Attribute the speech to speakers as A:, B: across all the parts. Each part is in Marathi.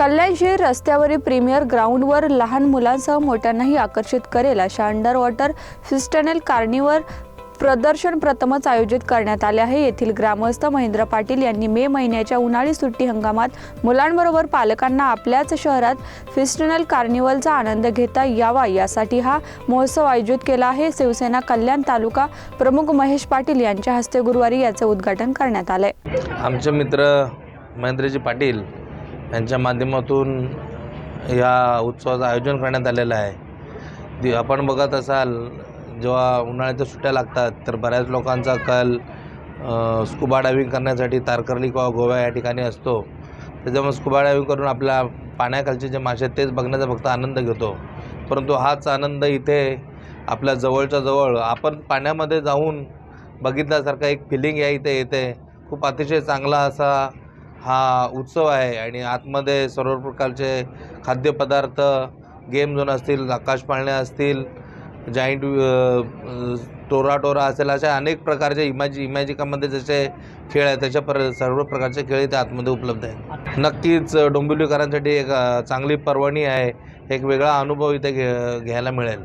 A: कल्याण शहर रस्त्यावरील प्रीमियर ग्राउंडवर लहान मुलांसह मोठ्यांनाही आकर्षित करेल अशा अंडर वॉटर फिस्टनेल कार्निवर प्रदर्शन प्रथमच आयोजित करण्यात आले आहे. येथील ग्रामस्थ महेंद्र पाटील यांनी मे महिन्याच्या उन्हाळी सुट्टी हंगामात मुलांबरोबर पालकांना आपल्याच शहरात फिस्टनल कार्निवलचा आनंद घेता यावा यासाठी हा महोत्सव आयोजित केला आहे. शिवसेना कल्याण तालुका प्रमुख महेश पाटील यांच्या हस्ते गुरुवारी याचे उद्घाटन करण्यात आले.
B: आमचे मित्र महेंद्रजी पाटील यांच्या माध्यमातून या उत्सवाचं आयोजन करण्यात आलेलं आहे. दि आपण बघत असाल जेव्हा उन्हाळ्याच्या सुट्ट्या लागतात तर बऱ्याच लोकांचा कल स्कुबा डायविंग करण्यासाठी तारकर्ली किंवा गोवा या ठिकाणी असतो. त्याच्यामुळे स्कुबा डायविंग करून आपल्या पाण्याखालचे जे मासे आहेत तेच बघण्याचा फक्त आनंद घेतो. परंतु हाच आनंद इथे आपल्या जवळच्या जवळ आपण पाण्यामध्ये जाऊन बघितल्यासारखं एक फिलिंग या इथे येते. खूप अतिशय चांगला असा हा उत्सव आहे आणि आतमध्ये सर्व प्रकारचे खाद्यपदार्थ गेम झोन असतील आकाश पाळणे असतील जाईंट टोरा टोरा असेल अशा अनेक प्रकारचे इमॅजि इमॅजिकामध्ये जसे खेळ आहेत त्याच्या पर सर्व प्रकारचे खेळ इथे आतमध्ये उपलब्ध आहेत. नक्कीच डोंबिवलीकरांसाठी एक चांगली पर्वणी आहे एक वेगळा अनुभव इथे घे घ्यायला मिळेल.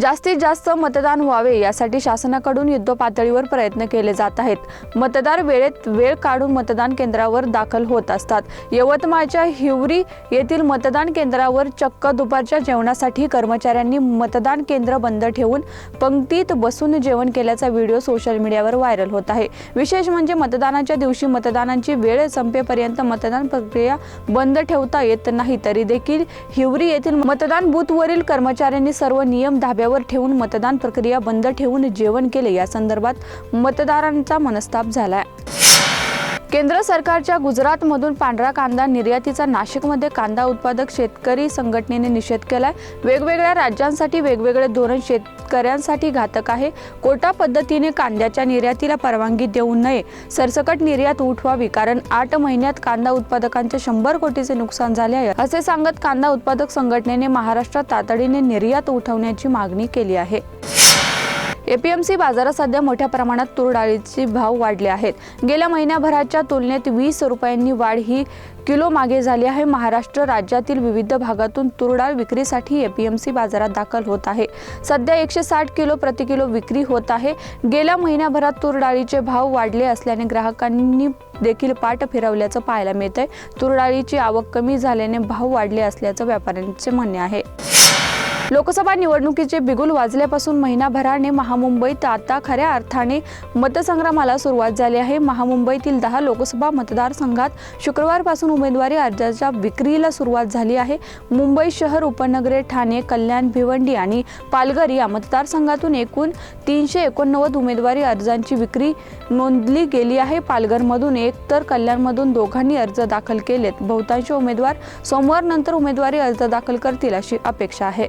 A: जास्तीत जास्त मतदान व्हावे यासाठी शासनाकडून युद्ध पातळीवर प्रयत्न केले जात आहेत. मतदार वेळेत वेळ काढून मतदान केंद्रावर दाखल होत असतात. यवतमाळच्या हिवरी येथील मतदान केंद्रावर चक्क दुपारच्या जेवणासाठी कर्मचाऱ्यांनी मतदान केंद्र बंद ठेवून पंक्तीत बसून जेवण केल्याचा व्हिडिओ सोशल मीडियावर व्हायरल होत आहे. विशेष म्हणजे मतदानाच्या दिवशी मतदानांची वेळ संपेपर्यंत मतदान प्रक्रिया बंद ठेवता येत नाही. तरी देखील हिवरी येथील मतदान बूथवरील कर्मचाऱ्यांनी सर्व नियम धाब्यावर ठेवून मतदान प्रक्रिया बंद ठेवून जेवण केले. या संदर्भात मतदारांचा मनस्ताप झालाय. केंद्र सरकारच्या गुजरातमधून पांढरा कांदा निर्यातीचा नाशिकमध्ये कांदा उत्पादक शेतकरी संघटनेने निषेध केलाय. वेगवेगळ्या राज्यांसाठी वेगवेगळे धोरण शेतकऱ्यांसाठी घातक आहे. कोटा पद्धतीने कांद्याच्या निर्यातीला परवानगी देऊ नये. सरसकट निर्यात उठवावी कारण आठ महिन्यात कांदा उत्पादकांचे शंभर कोटीचे नुकसान झाले आहे. असे सांगत कांदा उत्पादक संघटनेने महाराष्ट्रात तातडीने निर्यात उठवण्याची मागणी केली आहे. एपीएमसी बाजारात सध्या मोठ्या प्रमाणात तूर डाळीचे भाव वाढले आहेत. गेल्या महिन्याभराच्या तुलनेत वीस रुपयांनी वाढ ही किलो मागे झाली आहे. महाराष्ट्र राज्यातील विविध भागातून तूर डाळ विक्रीसाठी एपीएमसी बाजारात दाखल होत आहे. सध्या एकशे साठ किलो प्रति किलो विक्री होत आहे. गेल्या महिन्याभरात तूर डाळीचे भाव वाढले असल्याने ग्राहकांनी देखील पाठ फिरवल्याचं पाहायला मिळतंय. आहे तूर डाळीची आवक कमी झाल्याने भाव वाढले असल्याचं व्यापाऱ्यांचे म्हणणे आहे. लोकसभा निवडणुकीचे बिगुल वाजल्यापासून महिनाभराने महामुंबईत आता खऱ्या अर्थाने मतसंग्रामाला सुरुवात झाली आहे. महामुंबईतील दहा लोकसभा मतदारसंघात शुक्रवारपासून उमेदवारी अर्जाच्या विक्रीला सुरुवात झाली आहे. मुंबई शहर उपनगरे ठाणे कल्याण भिवंडी आणि पालघर या मतदारसंघातून एकूण तीनशे एकोणनव्वद उमेदवारी अर्जांची विक्री नोंदली गेली आहे. पालघरमधून एक तर कल्याणमधून दोघांनी अर्ज दाखल केलेत. बहुतांश उमेदवार सोमवारनंतर उमेदवारी अर्ज दाखल करतील अशी अपेक्षा आहे.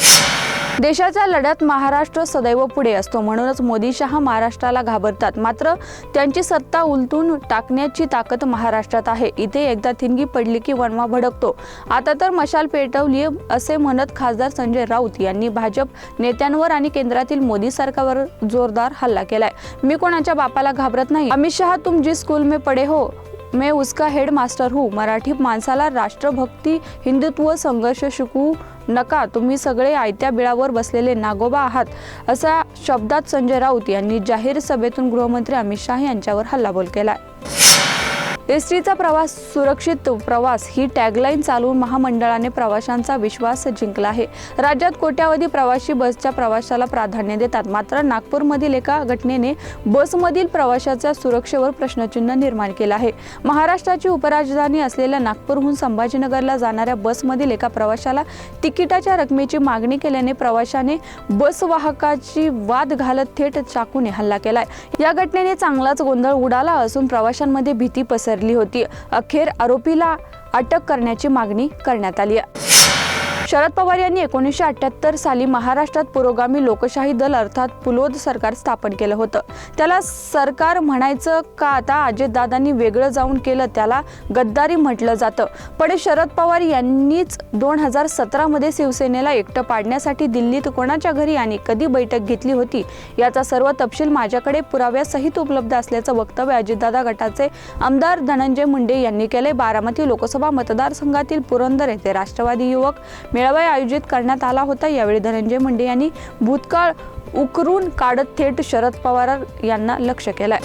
A: देशाच्या लढ्यात महाराष्ट्र सदैव पुढे असतो म्हणूनच मोदी शहा महाराष्ट्राला घाबरतात. मात्र त्यांची सत्ता उलटून टाकण्याची ताकद महाराष्ट्रात आहे. इथे एकदा थिंगी पडली की वणवा भडकतो. आता तर मशाल पेटवली असे म्हणत खासदार संजय राऊत यांनी भाजप नेत्यांवर आणि केंद्रातील मोदी सरकारवर जोरदार हल्ला केलाय. मी कोणाच्या बापाला घाबरत नाही? अमित शहा तुम जिस स्कूल में पडे हो मैं उसका हेड मास्टर हूँ। मराठी माणसाला राष्ट्रभक्ती हिंदुत्व संघर्ष शिकवू नका। तुम्ही सगळे आयत्या बिळावर बसलेले नागोबा आहात असा शब्दात संजय राऊत यांनी जाहीर सभेतून गृहमंत्री अमित शहा यांच्यावर हल्लाबोल केला एस टीचा प्रवास सुरक्षित प्रवास ही टॅगलाईन चालवून महामंडळाने प्रवाशांचा विश्वास जिंकला आहे. राज्यात कोट्यावधी प्रवासी बसच्या प्रवाशाला प्राधान्य देतात. मात्र नागपूरमधील एका घटनेने बसमधील प्रवाशाच्या सुरक्षेवर प्रश्नचिन्ह निर्माण केलं आहे. महाराष्ट्राची उपराजधानी असलेल्या नागपूरहून संभाजीनगरला जाणाऱ्या बसमधील एका प्रवाशाला तिकिटाच्या रकमेची मागणी केल्याने प्रवाशाने बसवाहकाची वाद घालत थेट चाकूने हल्ला केलाय. या घटनेने चांगलाच गोंधळ उडाला असून प्रवाशांमध्ये भीती पसर पसरली होती. अखेर आरोपीला अटक करण्याची मागणी करण्यात आली आहे. शरद पवार यांनी एकोणीसशे अठ्ठ्याहत्तर साली महाराष्ट्रात पुरोगामी लोकशाही दल अर्थात पुलोद सरकार स्थापन केलं होतं. त्याला सरकार म्हणायचं का आता अजितदादांनी वेगळं जाऊन केलं त्याला गद्दारी म्हटलं जातं. पण शरद पवार यांनीच दोन हजार सतरामध्ये शिवसेनेला एकटं पाडण्यासाठी दिल्लीत कोणाच्या घरी आणि कधी बैठक घेतली होती याचा सर्व तपशील माझ्याकडे पुराव्यासहित उपलब्ध असल्याचं वक्तव्य अजितदादा गटाचे आमदार धनंजय मुंडे यांनी केले बारामती लोकसभा मतदारसंघातील पुरंदर येथे राष्ट्रवादी युवक मेळावा आयोजित करण्यात आला होता. यावेळी धनंजय मुंडे यांनी भूतकाळ उकरून काढत थेट शरद पवार यांना लक्ष केलंय.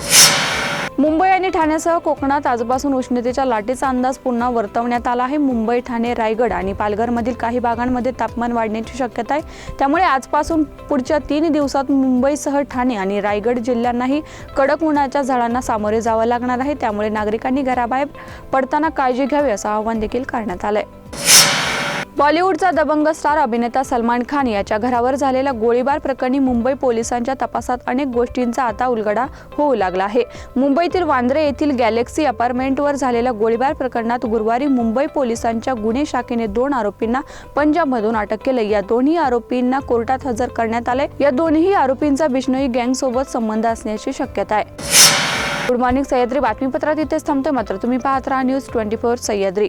A: मुंबई आणि ठाण्यासह कोकणात आजपासून उष्णतेच्या लाटेचा अंदाज पुन्हा वर्तवण्यात आला आहे. मुंबई ठाणे रायगड आणि पालघरमधील काही भागांमध्ये तापमान वाढण्याची शक्यता आहे. त्यामुळे आजपासून पुढच्या तीन दिवसात मुंबईसह ठाणे आणि रायगड जिल्ह्यांनाही कडक उन्हाच्या झाडांना सामोरे जावं लागणार आहे. त्यामुळे नागरिकांनी घराबाहेर पडताना काळजी घ्यावी असं आवाहन देखील करण्यात आलं आहे बॉलिवूडचा दबंग स्टार अभिनेता सलमान खान याच्या घरावर झालेल्या गोळीबार प्रकरणी मुंबई पोलिसांच्या तपासात अनेक गोष्टींचा आता उलगडा होऊ लागला आहे. मुंबईतील वांद्रे येथील गॅलेक्सी अपार्टमेंटवर झालेल्या गोळीबार प्रकरणात गुरुवारी मुंबई पोलिसांच्या गुन्हे शाखेने दोन आरोपींना पंजाबमधून अटक केली. या दोन्ही आरोपींना कोर्टात हजर करण्यात आले. या दोन्ही आरोपींचा बिश्नोई गँगसोबत संबंध असण्याची शक्यता आहे. Good morning Sahyadri. बातमीपत्रात इथेच थांबते मात्र तुम्ही पाहत राहा न्यूज ट्वेंटी फोर सह्याद्री.